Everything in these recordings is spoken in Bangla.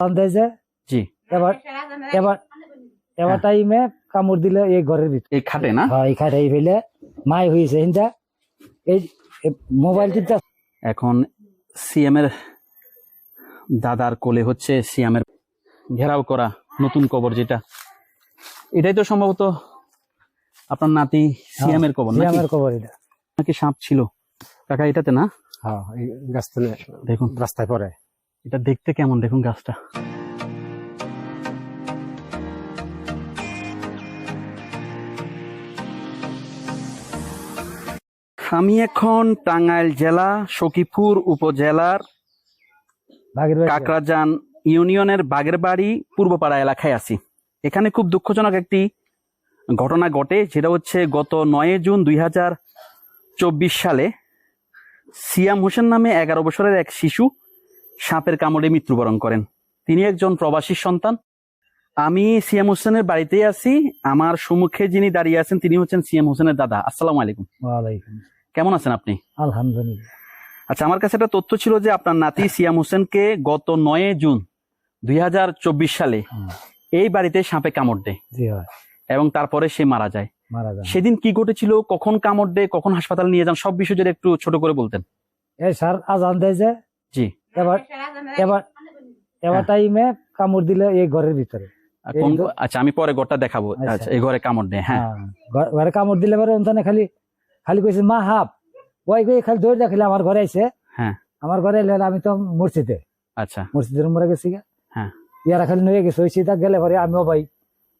সন্দেহ যে জি। এবার এবার এবার টাইমে কামড় দিলে এই ঘরের ভিতরে। এই খাটে না? হ্যাঁ এই খাটে এই ফেলে। মাই হয়েছে হিন্দা। এই মোবাইল এখন সিএম এর দাদার কোলে হচ্ছে সিএম এর ঘেরাও করা নতুন কবর যেটা। এটাই তো সম্ভবত আপনার নাতি সিএম এর কবর আমার কবর এটা। নাকি সাপ ছিল? কাকা এটাতে না? হ্যাঁ গাছটা দেখুন। রাস্তায় পড়ে। এটা দেখতে কেমন? দেখুন গাছটা। আমি এখন টাঙ্গাইল জেলা সখীপুর উপজেলার বাগের বাড়ি কাকরাজান ইউনিয়নের বাগেরবাড়ি পূর্বপাড়া এলাকায় আছি। এখানে খুব দুঃখজনক একটি ঘটনা ঘটে যেটা হচ্ছে গত নয় জুন দুই হাজার চব্বিশ সালে সিয়াম হোসেন নামে এগারো বছরের এক শিশু সাপের কামড়ে মৃত্যুবরণ করেন। তিনি একজন প্রবাসী সন্তান। আমি সিয়াম হোসেনের বাড়িতেই আছি। আমার সম্মুখে যিনি দাঁড়িয়ে আছেন তিনি হচ্ছেন সিএম হোসেনের দাদা। আসসালামু আলাইকুম। কেমন আছেন আপনি? আলহামদুলিল্লাহ। আচ্ছা আমার কাছে একটা তথ্য ছিল যে আপনার নাতি সিয়াম হোসেনকে গত নয় জুন দুই হাজার চব্বিশ সালে এই বাড়িতে সাপে কামড় দেয় এবং তারপরে সে মারা যায়। সেদিন কি ঘটেছিল কখন কামড় দেয় কখন হাসপাতাল নিয়ে যান সব বিষয় যদি একটু ছোট করে বলতেন। এই স্যার আজান দেয় যে জি। এবার এবার এবার টাইমে কামড় দিলে এই ঘরের ভিতরে। আচ্ছা আমি পরে ঘরটা দেখাবো। আচ্ছা। আচ্ছা এই ঘরে কামড় দেয় হ্যাঁ। হ্যাঁ, ঘরে কামড় দিলে পরে ওখানে খালি খালি কইছে মা হাফ ওই কই খালি দৌড় দেখালে আমার ঘরে আইছে। হ্যাঁ। আমার ঘরে এলে আমি তো মসজিদে। আচ্ছা। মসজিদের মরে গেছি গা। হ্যাঁ। ইয়ারা খালি নয়ে গেছে ওই সিধা গেলে পরে আমিও ভাই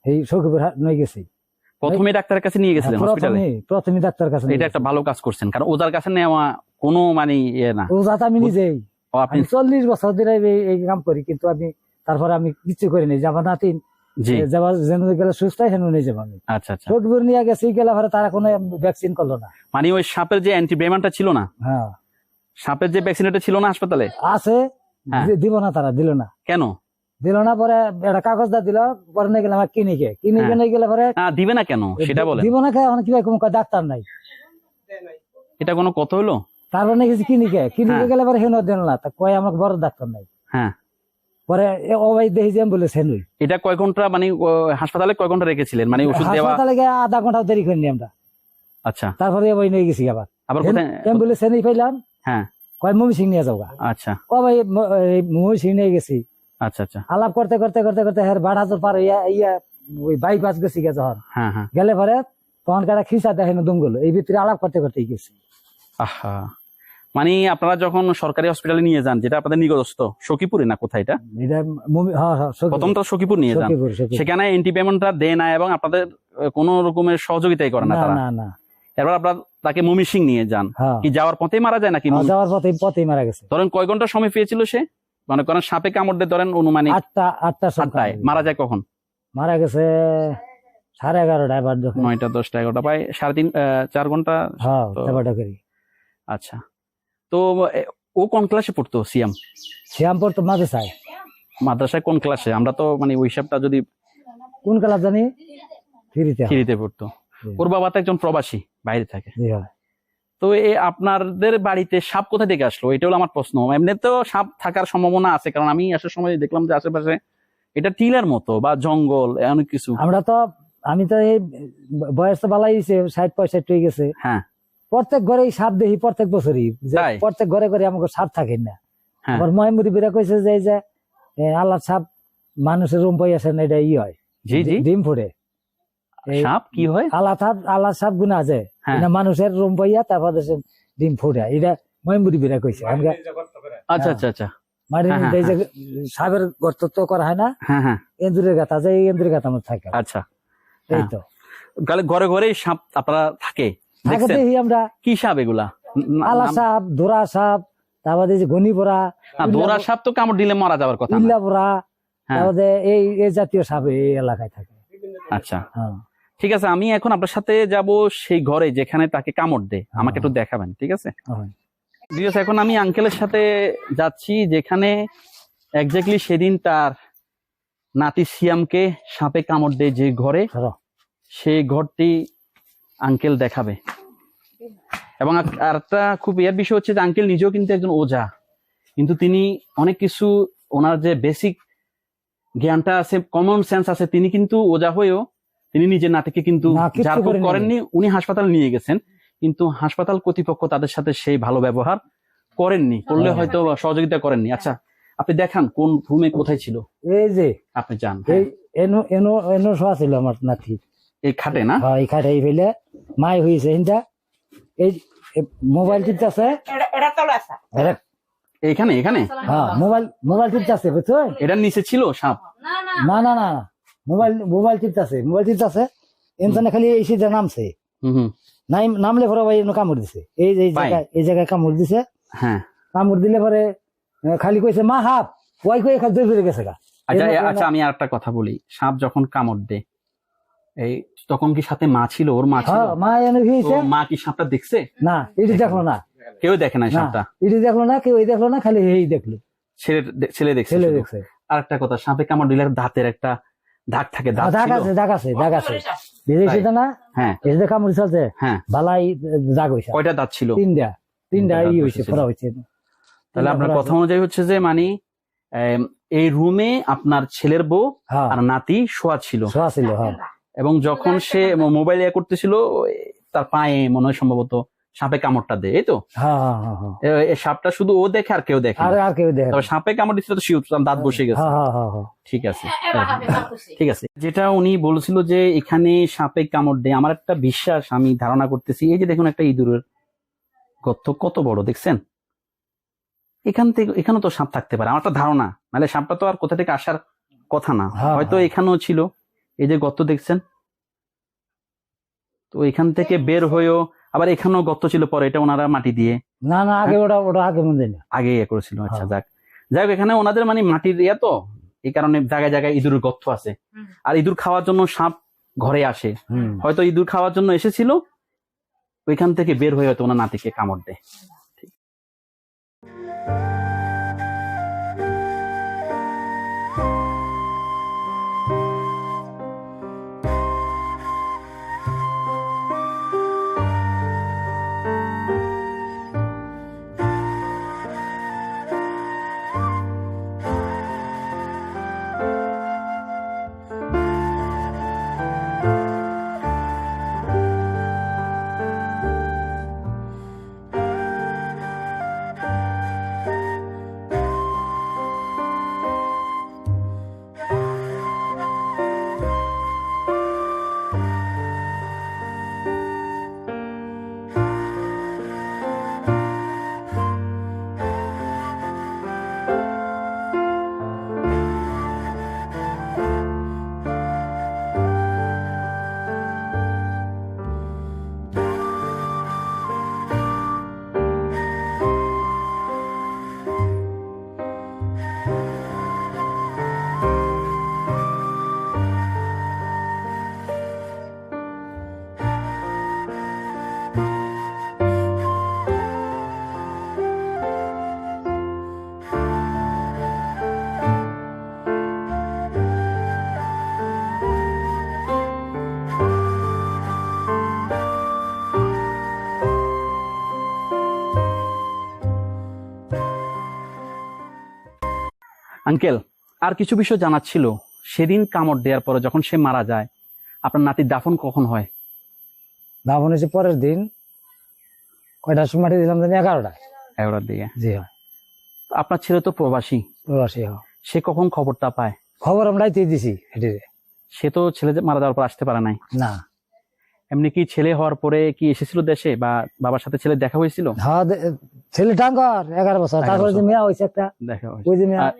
এই সখীপুর হাট নয়ে গেছি। প্রথমে ডাক্তারের কাছে নিয়ে গেছিলেন হসপিটালে প্রথমে ডাক্তার কাছে এটা একটা ভালো কাজ করছেন কারণ ওদের কাছে নেওয়া কোনো মানে ইয়ে না। ও যাতে আমি নিজেই। আপনি চল্লিশ বছর ধরে এই- কাম করি কিন্তু আমি তারপরে আমি কিছু করিনি যে আমার নাতিন যেন গেলে সুস্থ হেন নিয়ে যাব আমি। আচ্ছা আচ্ছা। সখীপুর নিয়ে গেছি গেলে পরে তারা কোনো ভ্যাকসিন করল না। মানে ওই সাপের যে ছিল না? হ্যাঁ। সাপের যে ভ্যাকসিনেটা ছিল না হাসপাতালে? আছে হ্যাঁ। দিব না তারা দিল না। কেন? দিল না পরে একটা কাগজ দা দিল পরে নিয়ে গেলাম হ্যাঁ। নিয়ে গেলে পরে দিবে না কেন? সেটা বলেন। দিব না কি? কোনো ডাক্তার নাই। এটা কোনো কথা হলো? তারপরে নিয়ে গেছি কিনিকে কিনিকে হ্যাঁ। গেলে পরে হেন দিল না। তা কয় আমাকে বড় ডাক্তার নাই। হ্যাঁ। পরে দেখি যে বলে সেনুই এটা কয় ঘণ্টা মানে হাসপাতালে কয় ঘণ্টা রেখেছিলেন? মানে ওষুধ দেওয়া হাসপাতালে গিয়ে আধা ঘণ্টা দেরি করিনি আমরা। আচ্ছা। তারপরে ওই নিয়ে গেছি আবার। আবার কোথায় অ্যাম্বুলেন্স নিয়ে পাইলাম। হ্যাঁ। কয় মমি সিং নিয়ে যাওগা। আচ্ছা। ও ভাই মমি সিং নিয়ে গেছি। আচ্ছা আচ্ছা। আলাপ করতে করতে করতে করতে হের বাড়া তো পার ইয়া ইয়া ওই বাইপাস গেছি গে যখন। হ্যাঁ হ্যাঁ। গেলে পরে তখন কারা খিসা দেখে না দমগুলো এই ভিতরে আলাপ করতে করতে গেছি। আহা। মানে আপনারা যখন সরকারি হসপিটালে নিয়ে যান যেটা আপনাদের নিকটস্থ সখীপুরে না কোথায় এটা? হ্যাঁ হ্যাঁ প্রথম তো সখীপুর নিয়ে যান। সেখানে অ্যান্টিবায়োটিকটা দেয় না এবং আপনাদের কোনো রকমের সহযোগিতাই করে না তারা। এরপর আপনারা তাকে মমিসিং নিয়ে যান। হ্যাঁ। কি যাওয়ার পথেই মারা যায় নাকি যাওয়ার পথে পথেই মারা গেছে। ধরেন কয় ঘণ্টা সময় পেয়েছিল সে? মনে করেন সাপে কামড় দিয়ে ধরেন অনুমানিক আটটা আটটা আটটায়। মারা যায় কখন? মারা গেছে সাড়ে এগারোটা এবার নয়টা দশটা এগারোটা প্রায় সাড়ে তিন চার ঘণ্টা হ্যাঁ করি। আচ্ছা। তো ও কোন ক্লাসে পড়তো সিয়াম? শ্যামপুর তো মাঝে চাই মাদ্রাসায় কোন ক্লাসে আমরা তো মানে ওই হিসাবটা যদি কোন ক্লাস জানি? ফিরিতে। থ্রিতে পড়তো। ওর বাবা তো একজন প্রবাসী বাইরে থাকে। তো এ আপনাদের বাড়িতে সাপ কোথা থেকে আসলো? এটা হলো আমার প্রশ্ন। এমনি তো সাপ থাকার সম্ভাবনা আছে কারণ আমি আসার সময় দেখলাম যে আশেপাশে এটা টিলার মতো বা জঙ্গল অনেক কিছু। আমরা তো আমি তো এই বয়স তো বালাই ষাট পঁয়ষট্টি হয়ে গেছে। হ্যাঁ। প্রত্যেক ঘরে সাপ দেখি প্রত্যেক বছরই। প্রত্যেক ঘরে ঘরে আমাকে সাপ থাকে না। হ্যাঁ। আবার ময়মুরি বেরা কইছে যে এই যে আল্লাহ সাপ মানুষের রুম পাই আসে না এটা ই হয়। জি জি। ডিম ফুটে সাপ কি হয়? আল্লাহ সাপ আল্লাহ সাপ গুনা আছে। হ্যাঁ। মানুষের রুম পাইয়া তারপর ডিম ফুটে এটা ময়মুরি বেরা কইছে। আচ্ছা আচ্ছা আচ্ছা। যে সাপের গর্ত তো করা হয় না। হ্যাঁ হ্যাঁ। এন্দুরের গাতা যে এন্দুরের গাতা মধ্যে থাকে। আচ্ছা। এই। তো। তাহলে ঘরে ঘরে সাপ আপনারা থাকে? থাকে দেখি আমরা কি সাপ এগুলা? আলা সাপ ধরা সাপ তারপরে যে ঘনি পড়া না, সাপ তো কামড় দিলে মারা যাওয়ার কথা ইল্লা পড়া হ্যাঁ। তারপরে এই এই জাতীয় সাপ এই এলাকায় থাকে। আচ্ছা। হ্যাঁ। ঠিক আছে আমি এখন আপনার সাথে যাব সেই ঘরে যেখানে তাকে কামড় দেয়। আমাকে একটু দেখাবেন ঠিক আছে? হ্যাঁ। এখন আমি আঙ্কেলের সাথে যাচ্ছি যেখানে এক্স্যাক্টলি সেদিন তার নাতি সিয়ামকে সাপে কামড় দেয় যে ঘরে। সেই ঘরটি আঙ্কেল দেখাবে। এবং আর- আর একটা খুব ইয়ার বিষয় হচ্ছে যে আঙ্কেল নিজেও কিন্তু একজন ওঝা। কিন্তু তিনি অনেক কিছু ওনার যে বেসিক জ্ঞানটা আছে কমন সেন্স আছে তিনি কিন্তু ওজা হয়েও তিনি নিজের নাতিকে কিন্তু করেননি। উনি হাসপাতাল নিয়ে গেছেন। কিন্তু হাসপাতাল কর্তৃপক্ষ তাদের সাথে সেই ভালো ব্যবহার করেননি করলে হ্যাঁ। হয়তো সহযোগিতা করেননি। আচ্ছা আপনি দেখান কোন রুমে কোথায় ছিল? এই যে আপনি যান। এনো এনো এনো শোয়া ছিল আমার নাতি এই খাটে না? হ্যাঁ এই খাটে এই ফেলে মাই হয়েছে হিনটা। এই এই মোবাইল এখানে এখানে হ্যাঁ মোবাইল মোবাইল টিপতে আছে বুঝছ? এটার নিচে ছিল সাপ? না না। না না মোবাইল মোবাইল টিপতে আছে মোবাইল টিপতে আছে এমনি খালি এই নামছে। নাই নামলে পরে ভাই এনে কামড় দিছে। এই যে এই জায়গায় এই জায়গায় কামড় দিছে। হ্যাঁ। কামড় দিলে পরে খালি কইছে মা হাফ ওয়াই কই ফিরে গেছে গা? আচ্ছা আচ্ছা আমি আর একটা কথা বলি। সাপ যখন কামড় দেয় এই তখন কি সাথে মা ছিল? ওর মা ছিল? হ্যাঁ মা এনে মা কি সাপটা দেখছে? না এটি দেখল না। কেউ দেখে না সাপটা? এটি দেখল না কেউ দেখল না খালি এই দেখল। ছেলে ছেলে দেখছে ছেলে দেখছে। আর একটা কথা সাপে কামড় দিলে দাঁতের একটা দাগ থাকে দাগ আছে দাগ আছে দাগ আছে। না? হ্যাঁ। যে কামড় চলছে হ্যাঁ। বালাই দাগ হয়েছে কয়টা দাঁত ছিল? তিনটা। তিনটা ই। ফোড়া হয়েছে তাহলে আপনার কথা অনুযায়ী হচ্ছে যে মানে এই রুমে আপনার ছেলের বউ হ্যাঁ। আর নাতি শোয়া ছিল। শোয়া ছিল হ্যাঁ। এবং যখন সে মোবাইল ইয়ে করতেছিল তার পায়ে মনে হয় সম্ভবত সাপে কামড়টা দেয় এই তো? হ্যাঁ হ্যাঁ হ্যাঁ সাপটা শুধু ও দেখে আর কেউ দেখে আর কেউ দেখে তবে সাপে কামড় দিচ্ছিল তো শিউর দাঁত বসে গেছে। হ্যাঁ হ্যাঁ হ্যাঁ হ্যাঁ। ঠিক আছে. ঠিক আছে। যেটা উনি বলেছিল যে এখানে সাপে কামড় দেয় আমার একটা বিশ্বাস আমি ধারণা করতেছি এই যে দেখুন একটা ইঁদুরের গর্ত কত বড় দেখছেন? এখান থেকে এখানেও তো সাপ থাকতে পারে আমার একটা ধারণা নাহলে সাপটা তো আর কোথা থেকে আসার কথা না। হ্যাঁ, হয়তো হ্যাঁ। এখানেও ছিল। এই যে গর্ত দেখছেন? তো এখান থেকে বের হয়েও আবার এখানেও গর্ত ছিল পরে এটা ওনারা মাটি দিয়ে। না না আগে ওটা ওটা আগে মনে না আগে ইয়ে করেছিল আচ্ছা হ্যাঁ। যাক। যাই হোক এখানে ওনাদের মানে মাটির ইয়ে তো এই কারণে জায়গায় জায়গায় ইঁদুরের গর্ত আছে। আর ইঁদুর খাওয়ার জন্য সাপ ঘরে আসে। হয়তো ইঁদুর খাওয়ার জন্য এসেছিল ওইখান থেকে বের হয়ে হয়তো ওনার নাতিকে কামড় দেয়। আঙ্কেল আর কিছু বিষয় জানার ছিল। সেদিন কামড় দেওয়ার পরে যখন সে মারা যায় আপনার নাতির দাফন কখন হয়? দাফন হয়েছে পরের দিন। কয়টার সময় দিলাম জানি? এগারোটায়। এগারোটার দিকে। জি হয়। আপনার ছেলে তো প্রবাসী। প্রবাসী হয় সে কখন খবরটা পায়? খবর আমরাই দিয়ে দিছি সে তো ছেলে মারা যাওয়ার পর আসতে পারে নাই। না। এমনি কি ছেলে হওয়ার পরে কি এসেছিল দেশে বা বাবার সাথে ছেলে দেখা হয়েছিল? হ্যাঁ ছেলে টাঙ্গর এগারো বছর। তারপরে যে। মেয়া হয়েছে একটা দেখা হয়েছে।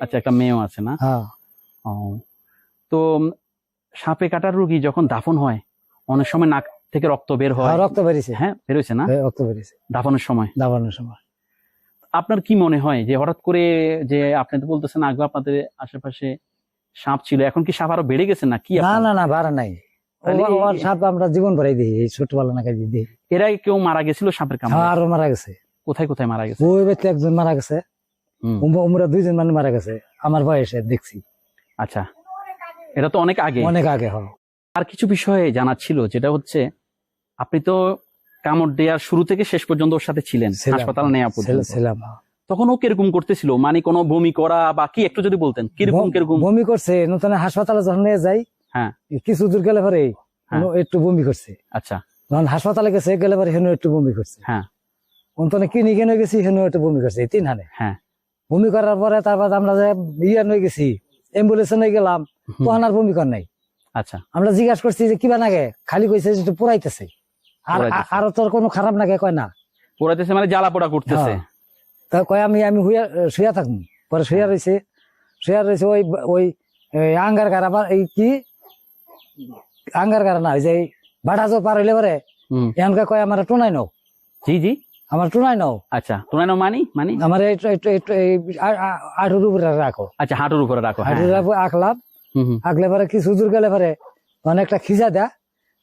আচ্ছা একটা মেয়েও আছে না? হ্যাঁ। ও। তো সাপে কাটার রোগী যখন দাফন হয় অনেক সময় নাক থেকে রক্ত বের হয়। হ্যাঁ, রক্ত বেরিয়েছে। হ্যাঁ বেরোচ্ছে না? হ্যাঁ, রক্ত বেরিয়েছে। দাফনের সময়? দাফনের সময়। আপনার কি মনে হয় যে হঠাৎ করে যে আপনি তো বলতেছেন আগে আপনাদের আশেপাশে সাপ ছিল এখন কি সাপ আরও বেড়ে গেছে না কি না না না বাড়া নাই। ওর সাপ আমরা জীবন ভরাই দিই এই ছোটবেলা না কাজে দিই। এরাই কেউ মারা গেছিল সাপের কামড়ে? হ্যাঁ আরও মারা গেছে। কোথায় কোথায় মারা গেছে? ওই ব্যক্তি একজন মারা গেছে। উমরা দুইজন মানে মারা গেছে আমার বয়সে দেখছি। আচ্ছা এটা তো অনেক আগে। অনেক আগে হয়। আর কিছু বিষয়ে জানার ছিল যেটা হচ্ছে আপনি তো কামড় দেওয়ার শুরু থেকে শেষ পর্যন্ত ওর সাথে ছিলেন। হাসপাতাল নেওয়া পর্যন্ত। ছিলাম তখন ও কীরকম করতেছিল? মানে কোনো বমি করা বা কি একটু যদি বলতেন কীরকম কীরকম? বমি করছে নতুন হাসপাতালে যখন নিয়ে যাই হ্যাঁ। কিছু দূর গেলে পরে হ্যাঁ। একটু বমি করছে। আচ্ছা। যখন হাসপাতালে গেছে গেলে পরে হেন একটু বমি করছে। হ্যাঁ। অন্তনে কিনি কেন গেছি হেন একটু বমি করছে তিন হানে হ্যাঁ। বমি করার পরে তারপর আমরা যে ইয়ে নিয়ে গেছি অ্যাম্বুলেন্সে নিয়ে গেলাম তখন আর বমি কর নাই। আচ্ছা। আমরা জিজ্ঞাসা করছি যে কিবা নাগে? খালি কইছে যে পুরাইতেছে। আর পুরাইতেছে। আরও তোর কোনো খারাপ নাগে? কয় না। পোড়াইতেছে মানে জ্বালা পোড়া করতেছে। হ্যাঁ। তা কয় আমি আমি হুইয়া শুয়া থাকুন পরে শুয়া রয়েছে শুয়া রয়েছে ওই ওই আঙ্গার গাড়া বা এই কি? আঙ্গার গাড়া না যে ভাড়া যে পার হইলে পরে এখানকার কয় আমার টুনাই নাও। জি জি। আমার টুনাই নাও। আচ্ছা তোমার নাম মানি মানি? আমার এই আঠুর উপরে রাখো আচ্ছা হাঁটুর উপরে রাখো হ্যাঁ হাঁটুর উপরে আঁকলাম। আঁকলে পরে কিছু দূর গেলে পরে অনেকটা খিজা দেয়া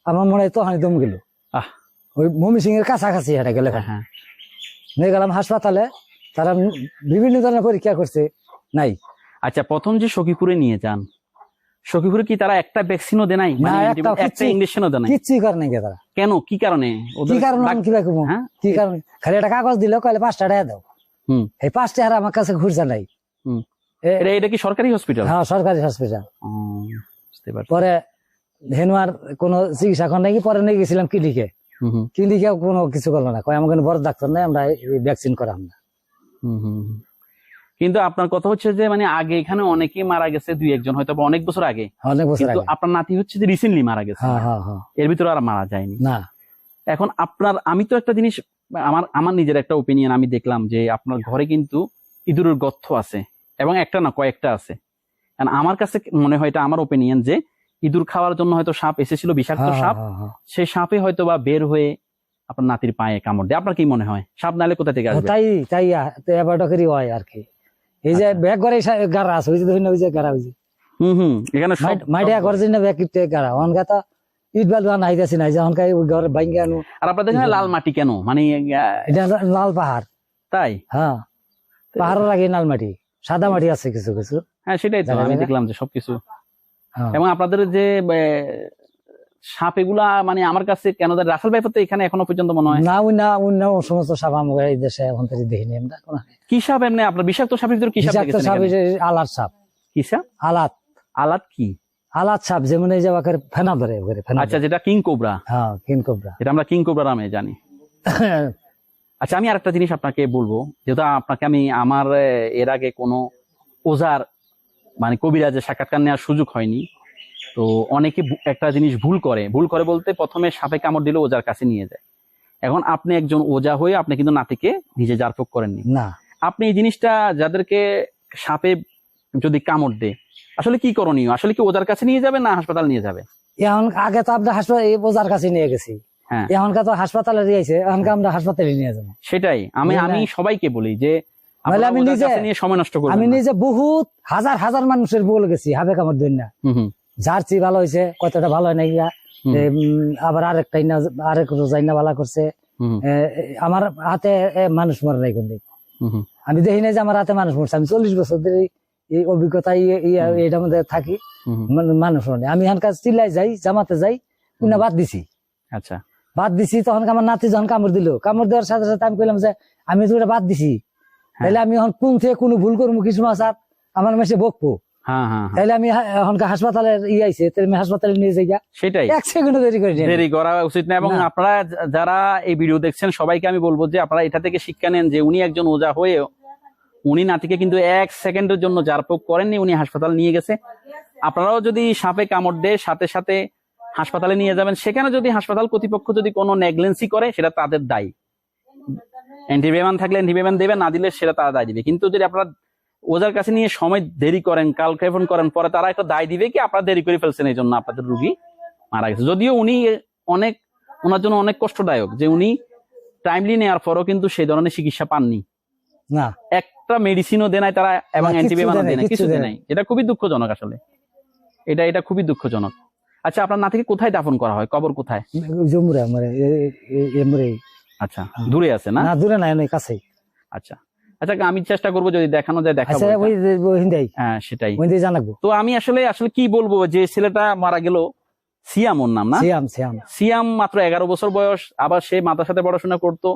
আমার মনে হয় তখনই দম গেল। আহ। ওই মমি সিং এর কাছাকাছি হেঁটে গেলে। হ্যাঁ নিয়ে গেলাম হাসপাতালে তারা বিভিন্ন ধরনের পরীক্ষা করছে নাই। আচ্ছা প্রথম যে সখীপুরে নিয়ে যান সখীপুরে কি তারা একটা ভ্যাকসিনও দেয় নাই একটা ইঞ্জেকশনও দেয় নাই কিচ্ছুই করে নাই তারা। কেন? কি কারণে? কি কারণ কি হ্যাঁ? কি কারণ? খালি একটা কাগজ দিল কইলে পাঁচটা টাকা দাও। হুম। এই পাঁচটা হার আমার কাছে ঘুরছে নাই। হুম। এটা এটা কি সরকারি হসপিটাল হ্যাঁ সরকারি হসপিটাল পরে হেনুয়ার কোনো চিকিৎসা কর নাকি পরে নিয়ে গেছিলাম ক্লিনিকে ক্লিনিকে কোনো কিছু করল না। কয় আমাকে বড় ডাক্তার নাই আমরা ভ্যাকসিন করাম না। হুম। কিন্তু আপনার কথা হচ্ছে যে মানে আগে এখানে অনেকেই মারা গেছে দুই একজন হয়তো অনেক বছর আগে। অনেক বছর কিন্তু আপনার নাতি হচ্ছে যে রিসেন্টলি মারা গেছে। হ্যাঁ হ্যাঁ হ্যাঁ। এর ভিতরে আর মারা যায়নি। না। এখন আপনার আমি তো একটা জিনিস আমার আমার নিজের একটা ওপিনিয়ন আমি দেখলাম যে আপনার ঘরে কিন্তু ইঁদুরের গর্থ আছে এবং একটা না কয়েকটা আছে। আমার কাছে মনে হয় এটা আমার ওপিনিয়ন যে ইঁদুর খাওয়ার জন্য হয়তো সাপ এসেছিল বিষাক্ত হ্যাঁ, সাপ। হ্যাঁ, হ্যাঁ। সেই সাপে হয়তো বা বের হয়ে আপনার নাতির পায়ে কামড় দেয়। আপনার কি মনে হয়? সাপ নালে কোথা থেকে আসবে? তাই তাই হয় আর কি। এই যে আচ্ছা। ব্যাগ করে গাড়া আছে ওই যে ওই যে গাড়া ওই যে। হুম হুম এখানে যে ব্যাগ কিটে গাড়া। তো ইট বালু আনা হইতেছি না যখন কাই ওই ঘরে ভাঙ্গে আনু। আর আপনাদের এখানে লাল মাটি কেন? মানে এটা লাল পাহাড়। তাই? হ্যাঁ। পাহাড়ের আগে লাল মাটি সাদা মাটি আছে কিছু কিছু। হ্যাঁ সেটাই তো আমি দেখলাম যে সবকিছু। হ্যাঁ। এবং আপনাদের যে সাপ এগুলা মানে আমার কাছে কেন রাসেল ভাই তো এখানে এখনও পর্যন্ত মনে হয়। না না অন্য সমস্ত সাপ আমাকে এই দেশে এখন থেকে দেখিনি আমরা কি সাপ এমনি আপনার? বিষাক্ত সাপের ভিতরে কি সাপ বিষাক্ত সাপ যে সাপ। কি সাপ? আলাত। আলাত কি? আলাত সাপ যেমন এই যে ওকে ফেনা ধরে ওকে ফেনা আচ্ছা যেটা কিং কোবরা। হ্যাঁ কিন কোবরা। যেটা আমরা কিং কোবরা নামে জানি। আচ্ছা আমি আরেকটা জিনিস আপনাকে বলব যেহেতু আপনাকে আমি আমার এর আগে কোনো ওজার মানে কবিরাজের সাক্ষাৎকার নেওয়ার সুযোগ হয়নি। তো অনেকে একটা জিনিস ভুল করে। ভুল করে বলতে প্রথমে সাপে কামড় দিলে ওজার কাছে নিয়ে যায়। এখন আপনি একজন ওজা হয়ে আপনি কিন্তু নাতিকে নিজে জারফোক করেননি। না। আপনি এই জিনিসটা যাদেরকে সাপে যদি কামড় দেয় আসলে কি করণীয়? আসলে কি ওজার কাছে নিয়ে যাবে না হাসপাতাল নিয়ে যাবে? এখন আগে তো আমরা হাসপাতাল এই বোঝার কাছে নিয়ে গেছি। হ্যাঁ। এখনকার তো হাসপাতালে দিয়েছে এখনকার আমরা হাসপাতালে নিয়ে যাব। সেটাই। আমি। আমি সবাইকে বলি যে আমি ওজার নিজে- সময় নষ্ট করবেন আমি নিজে বহুত হাজার হাজার মানুষের বল গেছি হাবে কামড় দিন না। হুম হুম। জার্সি ভালো হয়েছে কতটা ভালো হয় না গিয়া। আবার আরেকটা ইনা আরেক জাইনা ভালো করছে। আমার হাতে মানুষ মরে নাই কোন আমি দেখি নাই যে আমার হাতে মানুষ মরছে। আমি চল্লিশ বছর ধরে এই- অভিজ্ঞতা এটার মধ্যে থাকি। মান- মানুষ মরে আমি এখানকার চিল্লাই যাই জামাতে যাই উনা বাদ দিছি। আচ্ছা। বাদ দিছি তখন আমার নাতি যখন কামড় দিল। কামড় দেওয়ার সাথে সাথে আমি কইলাম যে আমি তো বাদ দিছি। হ্যাঁ। তাহলে আমি এখন কোন থেকে কোনো ভুল করব কিছু মাস আর আমার মেসে বকবো। তাহলে আমি এখনকার হাসপাতালে ই আইছে তাহলে আমি হাসপাতালে নিয়ে যাই সেটাই। এক সেকেন্ড দেরি করে দেরি করা উচিত না এবং আপনারা যারা এই ভিডিও দেখছেন সবাইকে আমি বলব যে আপনারা এটা থেকে শিক্ষা নেন যে উনি একজন ওজা হয়েও উনি নাতিকে কিন্তু এক সেকেন্ডের জন্য জারপোক করেননি উনি হাসপাতাল নিয়ে গেছে। আপনারাও যদি সাপে কামড় দেয় সাথে সাথে হাসপাতালে নিয়ে যাবেন। সেখানে যদি হাসপাতাল কর্তৃপক্ষ যদি কোনো নেগলেন্সি করে সেটা তাদের দায়ী। অ্যান্টিবায়োটিক থাকলে অ্যান্টিবায়োটিক দেবে না দিলে সেটা তারা দায় দিবে। কিন্তু যদি আপনারা ওজার কাছে নিয়ে সময় দেরি করেন কালক্ষেপণ করেন পরে তারা একটা দায় দিবে কি আপনারা দেরি করে ফেলছেন এই জন্য আপনাদের রুগী মারা গেছে। যদিও উনি অনেক ওনার জন্য অনেক কষ্টদায়ক যে উনি টাইমলি নেওয়ার পরও কিন্তু সেই ধরনের চিকিৎসা পাননি। না। একটা মেডিসিনও দেয় নাই তারা এবং না, কিচ্ছু অ্যান্টিবায়োটিক দেয় নাই কিছু দেয় নাই। এটা খুবই দুঃখজনক আসলে। এটা এটা খুবই দুঃখজনক। আচ্ছা আপনার নাতিকে কোথায় দাফন করা হয়? কবর কোথায়? জমুরে মরে এমরে আচ্ছা দূরে আছে না? না দূরে নাই অনেক কাছেই। আচ্ছা। আচ্ছা আমি চেষ্টা করব যদি দেখানো যায় দেখাবো আচ্ছা হ্যাঁ সেটাই। জানাব। তো আমি আসলে আসলে কি বলব যে ছেলেটা মারা গেল সিয়াম ওর নাম না? সিয়াম সিয়াম। সিয়াম মাত্র এগারো বছর বয়স আবার সে মাতার সাথে পড়াশোনা করতো।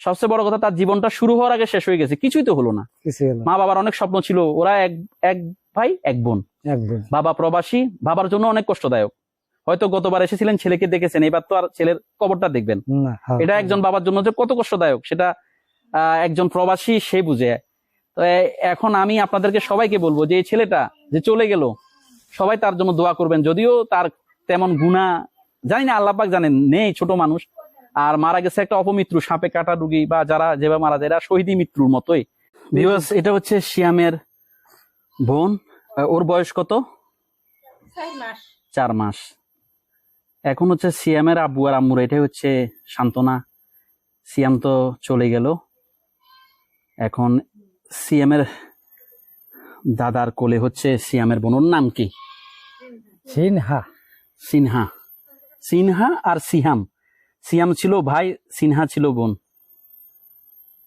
সবচেয়ে বড় কথা তার জীবনটা শুরু হওয়ার আগে শেষ হয়ে গেছে কিছুই তো হলো না। মা বাবার অনেক স্বপ্ন ছিল ওরা এক এক ভাই এক বোন। বাবা প্রবাসী বাবার জন্য অনেক কষ্টদায়ক। হয়তো গতবার এসেছিলেন ছেলেকে দেখেছেন এবার তো আর ছেলের কবরটা দেখবেন। হ্যাঁ। এটা একজন বাবার জন্য যে কত কষ্টদায়ক সেটা একজন প্রবাসী সে বুঝে। তো এখন আমি আপনাদেরকে সবাইকে বলব যে এই ছেলেটা যে চলে গেল সবাই তার জন্য দোয়া করবেন। যদিও তার তেমন গুণা জানি না আল্লাপাক জানেন নেই ছোট মানুষ। আর মারা গেছে একটা অপমৃত্যু সাপে কাটা রুগী বা যারা যেভাবে মারা যায় এরা শহীদী মৃত্যুর মতোই। Viewers, এটা হচ্ছে শিয়ামের বোন। ওর বয়স কত? মাস। চার মাস। এখন হচ্ছে সিয়ামের আব্বু আর আম্মুর এটাই হচ্ছে সান্ত্বনা। সিয়াম তো চলে গেল। এখন সিয়ামের দাদার কোলে হচ্ছে সিয়ামের বোনের নাম কি? সিনহা। সিনহা। সিনহা আর সিহাম সিয়াম ছিল ভাই সিনহা ছিল বোন।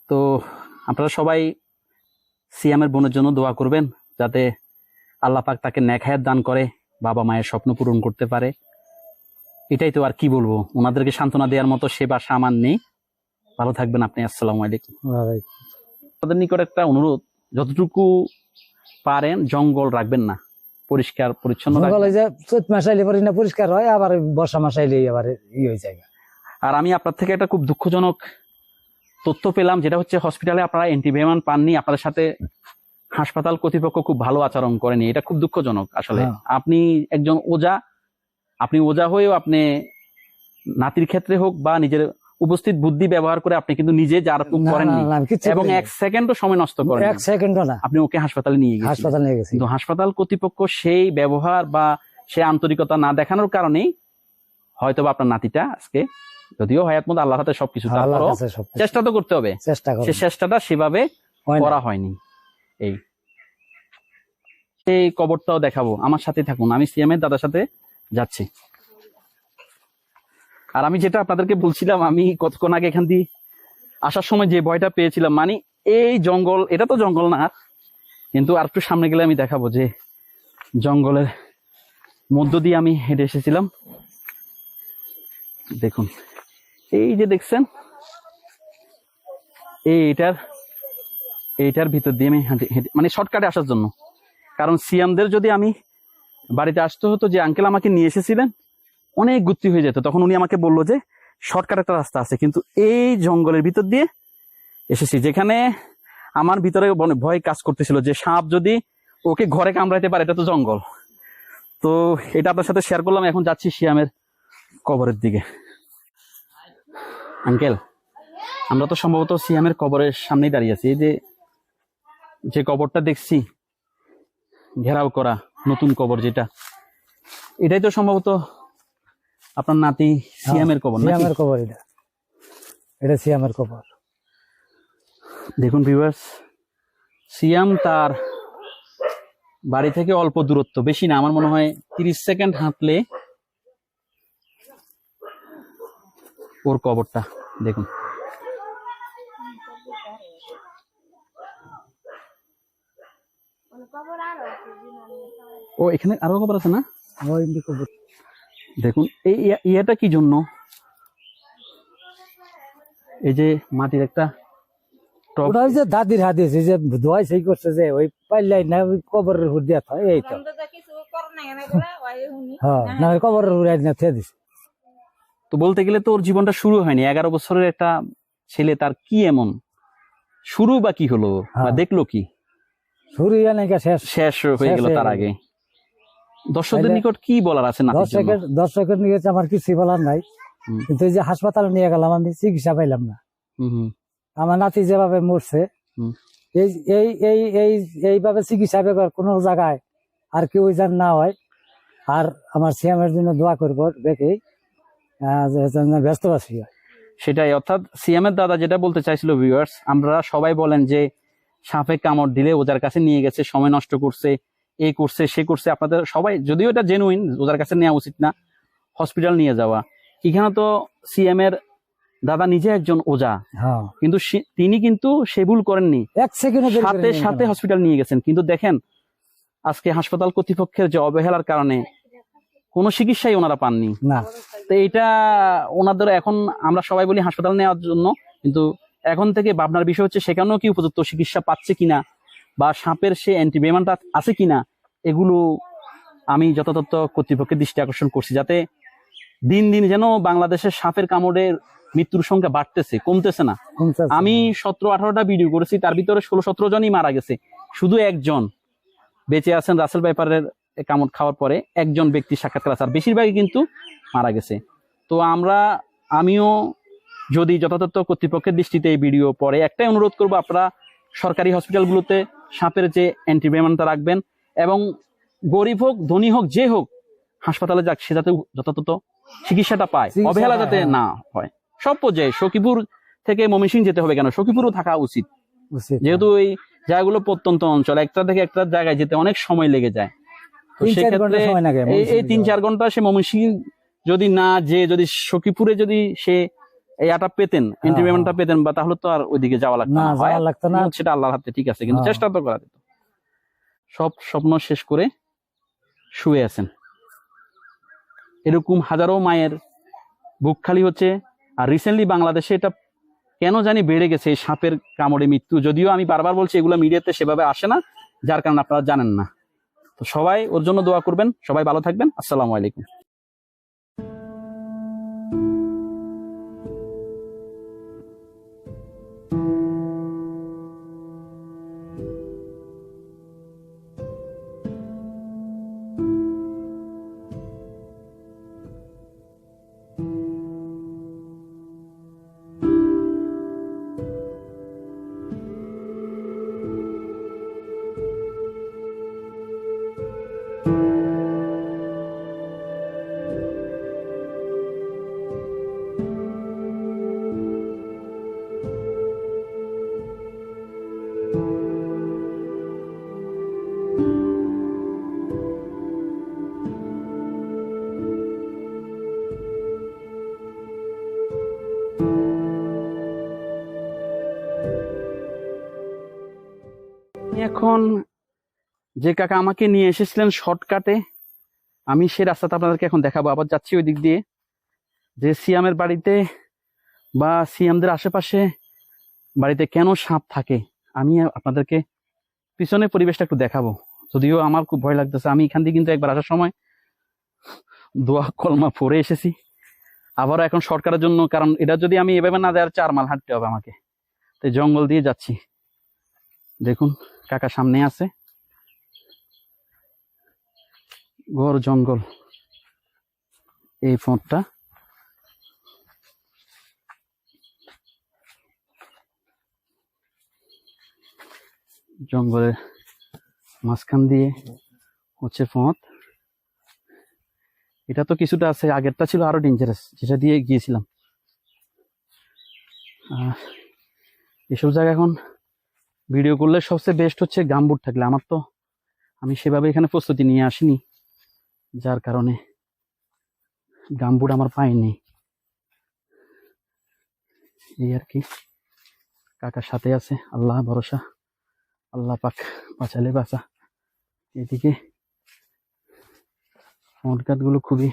তো আপনারা সবাই সিয়ামের বোনের জন্য দোয়া করবেন যাতে আল্লাহ পাক তাকে নেখায়াত দান করে বাবা মায়ের স্বপ্ন পূরণ করতে পারে। এটাই তো আর কি বলব ওনাদেরকে সান্ত্বনা দেওয়ার মতো সেবা সামান নেই। ভালো থাকবেন আপনি আসসালামু আলাইকুম। আপনাদের নিকট একটা অনুরোধ যতটুকু পারেন জঙ্গল রাখবেন না পরিষ্কার পরিচ্ছন্ন জঙ্গল যে চৈত মাস আইলে পরে না পরিষ্কার হয় আবার বর্ষা মাস আইলে আবার ই হয়ে যায়। আর আমি আপনার থেকে একটা খুব দুঃখজনক তথ্য পেলাম যেটা হচ্ছে হসপিটালে আপনারা অ্যান্টিবায়োটিক পাননি আপনাদের সাথে হাসপাতাল কর্তৃপক্ষ খুব ভালো আচরণ করেনি এটা খুব দুঃখজনক আসলে। হ্যাঁ। আপনি একজন ওজা আপনি ওজা হয়েও আপনি নাতির ক্ষেত্রে হোক বা নিজের উপস্থিত বুদ্ধি ব্যবহার করে আপনি কিন্তু নিজে যার না, না, করেননি। না, আমি কিচ্ছু এবং করিনি। এক সেকেন্ডও সময় নষ্ট করেন এক সেকেন্ডও না। আপনি ওকে হাসপাতালে নিয়ে গেছেন হাসপাতাল নিয়ে গেছি। কিন্তু হাসপাতাল কর্তৃপক্ষ সেই ব্যবহার বা সেই আন্তরিকতা না দেখানোর কারণেই হয়তো আপনার নাতিটা আজকে যদিও হায়াত মধ্যে আল্লাহর হাতে সবকিছু চেষ্টা তো করতে হবে। সে চেষ্টাটা সেভাবে করা হয়নি। এই। এই কবরটাও দেখাবো। আমার সাথে থাকুন। আমি সিএমের দাদার সাথে যাচ্ছি। আর আমি যেটা আপনাদেরকে বলছিলাম, আমি কতক্ষণ আগে এখান দিয়ে আসার সময় যে ভয়টা পেয়েছিলাম মানে এই জঙ্গল, এটা তো জঙ্গল না কিন্তু আর একটু সামনে গেলে আমি দেখাবো যে জঙ্গলের মধ্য দিয়ে আমি হেঁটে এসেছিলাম। দেখুন, এই যে দেখছেন, এইটার এইটার ভিতর দিয়ে আমি হেঁটে মানে শর্টকাটে আসার জন্য। কারণ সিয়ামদের যদি আমি বাড়িতে আসতে হতো যে আঙ্কেল আমাকে নিয়ে এসেছিলেন অনেক গুত্তি হয়ে যেত। তখন উনি আমাকে বলল যে, শর্টকাট একটা রাস্তা আছে। কিন্তু এই জঙ্গলের ভিতর দিয়ে এসেছি, যেখানে আমার ভিতরে ভয় কাজ করতেছিল যে, সাপ যদি ওকে ঘরে কামড়াইতে পারে, এটা তো জঙ্গল। তো এটা আপনার সাথে শেয়ার করলাম, এখন যাচ্ছি সিয়ামের কবরের দিকে। আঙ্কেল, আমরা তো সম্ভবত সিয়ামের কবরের সামনেই দাঁড়িয়ে আছি। এই যে যে কবরটা দেখছি, ঘেরাও করা নতুন কবর যেটা, এটাই তো সম্ভবত আপনার নাতি সিয়ামের কবর সিয়ামের কবর এটা। এটা সিয়ামের কবর। দেখুন ভিউয়ার্স সিয়াম তার বাড়ি থেকে অল্প দূরত্ব বেশি না আমার মনে হয় তিরিশ সেকেন্ড হাঁটলে ওর কবরটা দেখুন। ও এখানে আরও কবর আছে না? কবর। দেখুন এই ইয়া- ইয়েটা কি জন্য? এই যে মাটির একটা ওটা যে দাদির হাতে আছে, যে ধোয়াই সেই করছে যে ওই পাইলাই না কবরের হুর দিয়া এই তো। হ্যাঁ না কবরের হুর না থিয়ে দিছে। তো বলতে গেলে তো ওর জীবনটা শুরু হয়নি। এগারো বছরের একটা ছেলে তার কি এমন? শুরু বা কি হলো? বা হ্যাঁ। দেখল কি? শুরু শেষ। শেষ হয়ে গেল তার আগে। দর্শকদের নিকট কি বলার আছে না দর্শকের দর্শকের গেছে আমার কিছু বলার নাই। কিন্তু এই যে হাসপাতালে নিয়ে গেলাম আমি চিকিৎসা পাইলাম না। আমার নাতি যেভাবে মরছে এই এই এই এই এইভাবে চিকিৎসা কোনো জায়গায় আর কেউ যেন না হয় আর আমার সিএমের জন্য দোয়া করব দেখেই ব্যস্ত আছি। সেটাই অর্থাৎ সিএমের দাদা যেটা বলতে চাইছিল ভিউয়ার্স আমরা সবাই বলেন যে সাপে কামড় দিলে ওজার কাছে নিয়ে গেছে সময় নষ্ট করছে এই করছে সে করছে আপনাদের সবাই যদিও এটা জেনুইন ওজার কাছে নেওয়া উচিত না হসপিটাল নিয়ে যাওয়া। এখানে তো সিএম এর দাদা নিজে একজন ওজা হ্যাঁ। কিন্তু তিনি কিন্তু সে ভুল করেননি। সাথে সাথে হসপিটাল নিয়ে গেছেন। কিন্তু দেখেন আজকে হাসপাতাল কর্তৃপক্ষের যে অবহেলার কারণে কোনো চিকিৎসাই ওনারা পাননি। না। তো এটা ওনাদের এখন আমরা সবাই বলি হাসপাতাল নেওয়ার জন্য কিন্তু এখন থেকে ভাবনার বিষয় হচ্ছে সেখানেও কি উপযুক্ত চিকিৎসা পাচ্ছে কিনা বা সাপের সে অ্যান্টিবায়োটিকটা আছে কিনা এগুলো আমি যথাযথ কর্তৃপক্ষের দৃষ্টি আকর্ষণ করছি যাতে দিন দিন যেন বাংলাদেশের সাপের কামড়ের মৃত্যুর সংখ্যা বাড়তেছে কমতেছে না। আমি সতেরো আঠারোটা ভিডিও করেছি তার ভিতরে ষোলো সতেরো জনই মারা গেছে। শুধু একজন বেঁচে আছেন রাসেল ব্যাপারের কামড় খাওয়ার পরে একজন ব্যক্তি সাক্ষাৎকার আছে আর বেশিরভাগই কিন্তু মারা গেছে। তো আমরা আমিও যদি যথাযথ কর্তৃপক্ষের দৃষ্টিতে এই ভিডিও পরে একটাই অনুরোধ করব আপনারা সরকারি হসপিটালগুলোতে সাপের যে অ্যান্টিবায়োটিকটা রাখবেন এবং গরিব হোক ধনী হোক যে হোক হাসপাতালে যাক সে যাতে যথাযথ চিকিৎসাটা পায় অবহেলা যাতে হ্যাঁ। না হয়। সব পর্যায়ে সখীপুর থেকে মমিসিং যেতে হবে কেন? সখীপুরও থাকা উচিত। উচিত। যেহেতু ওই জায়গাগুলো প্রত্যন্ত অঞ্চল একটা থেকে একটা জায়গায় যেতে অনেক সময় লেগে যায়। সেক্ষেত্রে এই- এই তিন চার ঘণ্টা সে মমিসিং যদি না যে যদি সখীপুরে যদি সে এই আটা পেতেন অ্যান্টিবায়োটিকটা পেতেন বা তাহলে তো আর ওইদিকে যাওয়া লাগতো না না। যাওয়া লাগতো না। সেটা আল্লাহর হাতে ঠিক আছে কিন্তু হ্যাঁ। চেষ্টা তো করা যেত। সব স্বপ্ন শেষ করে শুয়ে আছেন। এরকম হাজারো মায়ের বুক খালি হচ্ছে আর রিসেন্টলি বাংলাদেশে এটা কেন জানি বেড়ে গেছে এই সাপের কামড়ে মৃত্যু। যদিও আমি বারবার বলছি এগুলো মিডিয়াতে সেভাবে আসে না যার কারণে আপনারা জানেন না। তো সবাই ওর জন্য দোয়া করবেন সবাই ভালো থাকবেন আসসালামু আলাইকুম। এখন যে কাকা আমাকে নিয়ে এসেছিলেন শর্টকাটে, আমি সেই রাস্তাটা আপনাদেরকে এখন দেখাবো। আবার যাচ্ছি ওই দিক দিয়ে। যে সিয়ামের বাড়িতে বা সিয়ামদের আশেপাশে বাড়িতে কেন সাপ থাকে, আমি আপনাদেরকে পিছনে পরিবেশটা একটু দেখাবো। যদিও আমার খুব ভয় লাগতেছে। আমি এখান দিয়ে কিন্তু একবার আসার সময় দোয়া কলমা পরে এসেছি। আবারও এখন সরকারের জন্য, কারণ এটা যদি আমি এভাবে না দেওয়ার চার মাল হাঁটতে হবে আমাকে। তো জঙ্গল দিয়ে যাচ্ছি। দেখুন। কাকা সামনে আছে। ঘর, জঙ্গল, এই ফোনটা জঙ্গলের মাঝখান দিয়ে হচ্ছে পথ এটা তো কিছুটা আছে, আগেরটা ছিল আরও ডেঞ্জারাস যেটা দিয়ে গিয়েছিলাম। আর এসব জায়গা এখন ভিডিও করলে সবচেয়ে বেস্ট হচ্ছে গামবুট থাকলে। আমার তো আমি সেভাবে এখানে প্রস্তুতি নিয়ে আসিনি, যার কারণে গামবুট আমার পাইনি। এই আর কি, কাকার সাথে আছে, আল্লাহ ভরসা, আল্লাহ পাক বাঁচালে বাঁচা। এদিকে গুলো খুবই,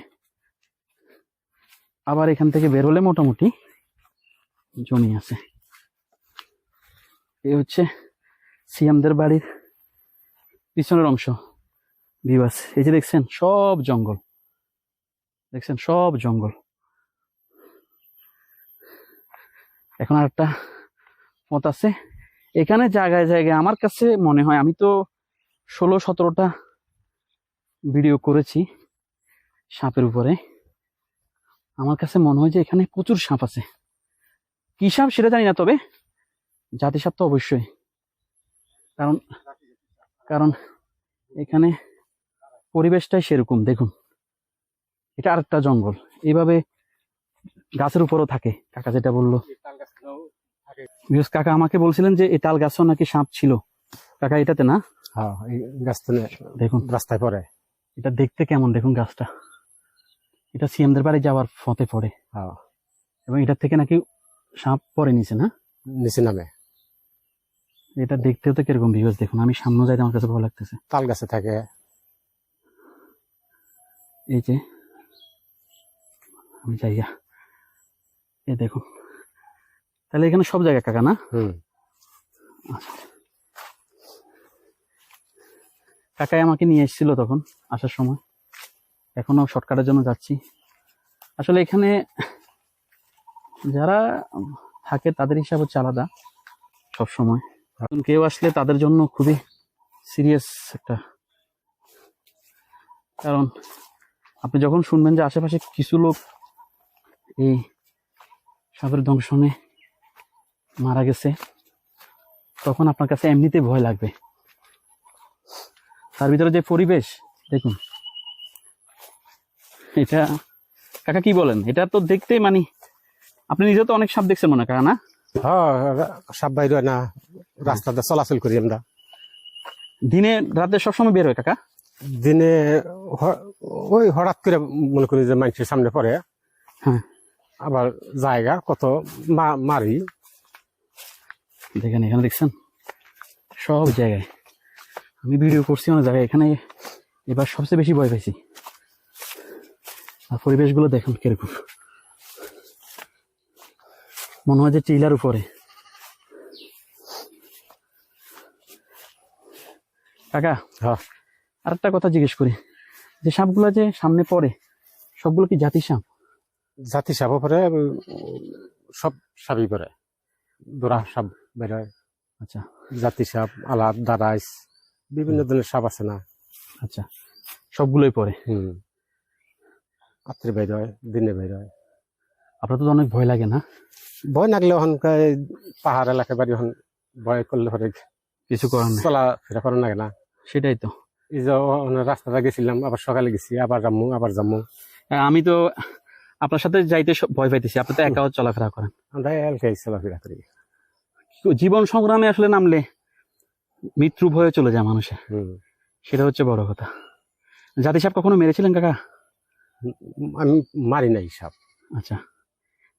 আবার এখান থেকে বের হলে মোটামুটি জমি আছে। এই হচ্ছে সিয়ামদের বাড়ির পিছনের অংশ বিবাস এই যে দেখছেন, সব জঙ্গল। দেখছেন, সব জঙ্গল। এখন আর একটা পথ আছে। এখানে জায়গায় জায়গায় আমার কাছে মনে হয়, আমি তো ষোলো সতেরোটা ভিডিও করেছি সাপের উপরে। আমার কাছে মনে হয় যে এখানে প্রচুর সাপ আছে। কী সাপ সেটা জানি না, তবে জাতি সাপ তো অবশ্যই। কারণ কারণ এখানে পরিবেশটাই সেরকম দেখুন। এটা আরেকটা জঙ্গল। এইভাবে গাছের উপরও থাকে। কাকা যেটা বলল। বিকজ কাকা আমাকে বলছিলেন যে এই তাল গাছও নাকি সাপ ছিল। কাকা এটাতে না? হ্যাঁ এই গাছটা দেখুন। রাস্তায় পড়ে। এটা দেখতে কেমন দেখুন গাছটা। এটা সিএমদের বাড়ি যাওয়ার ফতে পড়ে। হ্যাঁ। এবং এটা থেকে নাকি সাপ পরে নিচে না? নিচে নামে। এটা দেখতেও তো কীরকম ভিউজ দেখুন আমি সামনে যাইতে আমার কাছে ভালো লাগতেছে। তাল গাছে থাকে। এই যে আমি যাইয়া এ দেখুন। তাহলে এখানে সব জায়গায় কাকা না? হুম। কাকাই আমাকে নিয়ে এসেছিল তখন আসার সময়। এখনও শর্টকাটের জন্য যাচ্ছি। আসলে এখানে যারা থাকে তাদের হিসাব হচ্ছে আলাদা সব সময় এখন কেউ আসলে তাদের জন্য খুবই সিরিয়াস একটা কারণ আপনি যখন শুনবেন যে আশেপাশে কিছু লোক এই সাপের দংশনে মারা গেছে, তখন আপনার কাছে এমনিতেই ভয় লাগবে। তার ভিতরে যে পরিবেশ, দেখুন। এটা, কাকা কি বলেন? এটা তো দেখতে মানে আপনি নিজে তো অনেক সাপ দেখছেন মনে কাকা না? হ্যাঁ সব বাইরে হয় না রাস্তাতে চলাচল করি আমরা। দিনে রাতে সবসময় বের হয় কাকা? দিনে ওই হঠাৎ করে মনে করি যে মানুষের সামনে পড়ে। হ্যাঁ। আবার জায়গা কত মা- মারি। দেখেন এখানে দেখছেন? সব জায়গায়। আমি ভিডিও করছি অনেক জায়গায়। এখানে এবার সবচেয়ে বেশি ভয় পেয়েছি আর পরিবেশগুলো দেখুন কীরকম। মনে হয় যে টিলার উপরে। কাকা হ্যাঁ। আরেকটা কথা জিজ্ঞেস করি। যে সাপগুলো যে সামনে পড়ে সবগুলো কি জাতি সাপ? জাতি সাপ পরে সব সাপই পরে দোরা সাপ বেরোয়। আচ্ছা। জাতি সাপ আলাদ দারাইস বিভিন্ন ধরনের সাপ আছে না? আচ্ছা। সবগুলোই পড়ে। হুম। রাত্রে বের হয় দিনে বের হয় আপনার তো অনেক ভয় লাগে না? ভয় লাগলে ওখানকার পাহাড় এলাকা বাড়ি ওখান ভয় করলে পরে কিছু করার চলা ফেরা করার লাগে না। সেটাই তো। এই যে ওখানে রাস্তাটা গেছিলাম আবার সকালে গেছি আবার যামু আবার যামু। হ্যাঁ, আমি তো আপনার সাথে যাইতে ভয় পাইতেছি আপনি তো একাও চলাফেরা করেন। আমরা এলাকায় চলাফেরা করি। জীবন সংগ্রামে আসলে নামলে মৃত্যু ভয়ে চলে যায় মানুষের হুম। সেটা হচ্ছে বড় কথা। জাতি সাহেব কখনো মেরেছিলেন কাকা? আমি মারি নাই সাপ আচ্ছা।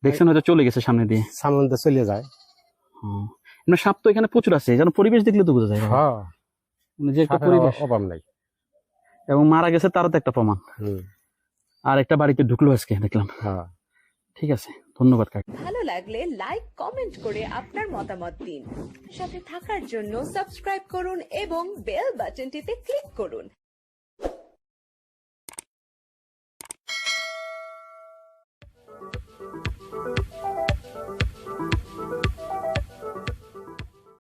দেখছেন হয়তো চলে গেছে সামনে দিয়ে? সামনে দিয়ে চলে যায়। হুম। এমনি সাপ তো এখানে প্রচুর আছে যেন পরিবেশ দেখলে তো বোঝা যায়। হ্যাঁ। মানে যে একটা পরিবেশ। অভাব নাই। এবং মারা গেছে তারও তো একটা প্রমাণ। হুম। আর একটা বাড়িতে ঢুকলো আজকে দেখলাম। হ্যাঁ। ঠিক আছে ধন্যবাদ কাকা। ভালো লাগলে লাইক কমেন্ট করে আপনার মতামত দিন। সাথে থাকার জন্য সাবস্ক্রাইব করুন এবং বেল বাটনটিতে ক্লিক করুন।